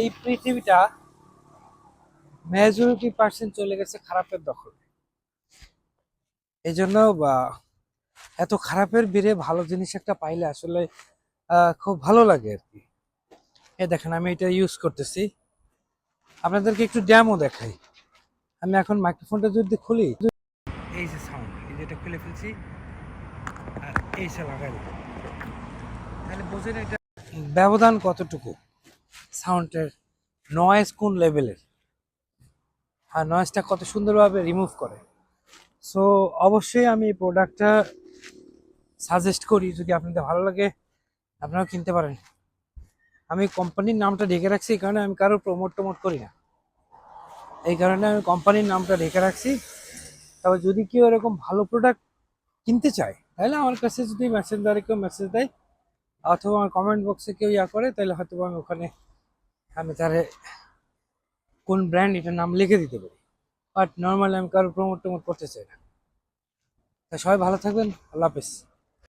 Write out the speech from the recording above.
এই পৃথিবীটা majority percent চলে গেছে খারাপের দখলে। এই জন্য বা, এত খারাপের ভিড়ে ভালো জিনিস একটা পাইলে আসলে খুব ভালো লাগে আর কি। এই দেখেন, আমি এটা ইউজ করতেছি। আপনাদেরকে একটু ড্যামও দেখাই। আমি এখন মাইক্রোফোনটা যদি খুলি, এই যে সাউন্ড এই যেটা খুলে ফেলছি, আর এই সে লাগাই। তাহলে বোঝেন এটা ব্যবধান কতটুকু। সাউন্ডের নয়েজ কোন লেভেলের আর নয়েজটা কত সুন্দরভাবে রিমুভ করে। সো অবশ্যই আমি এই প্রোডাক্টটা সাজেস্ট করি, যদি আপনাদের ভালো লাগে, আপনারাও কিনতে পারেন। আমি কোম্পানির নামটা ঢেকে রাখছি, এই কারণে আমি কারোর প্রমোট টমোট করি না। এই কারণে আমি কোম্পানির নামটা ঢেকে রাখছি। তবে যদি কেউ এরকম ভালো প্রোডাক্ট কিনতে চায়, তাহলে আমার কাছে যদি মেসেঞ্জারে কেউ মেসেজ দেয় অথবা আমার কমেন্ট বক্সে কেউ ইয়া করে, তাহলে হয়তো আমি ওখানে আমি তাহলে কোন ব্র্যান্ড এটার নাম লিখে দিতে পারি। বাট নর্মালি আমি কারও প্রমোট টমোট করতে চাই না। তা সবাই ভালো থাকবেন, আল্লাহ হাফেজ।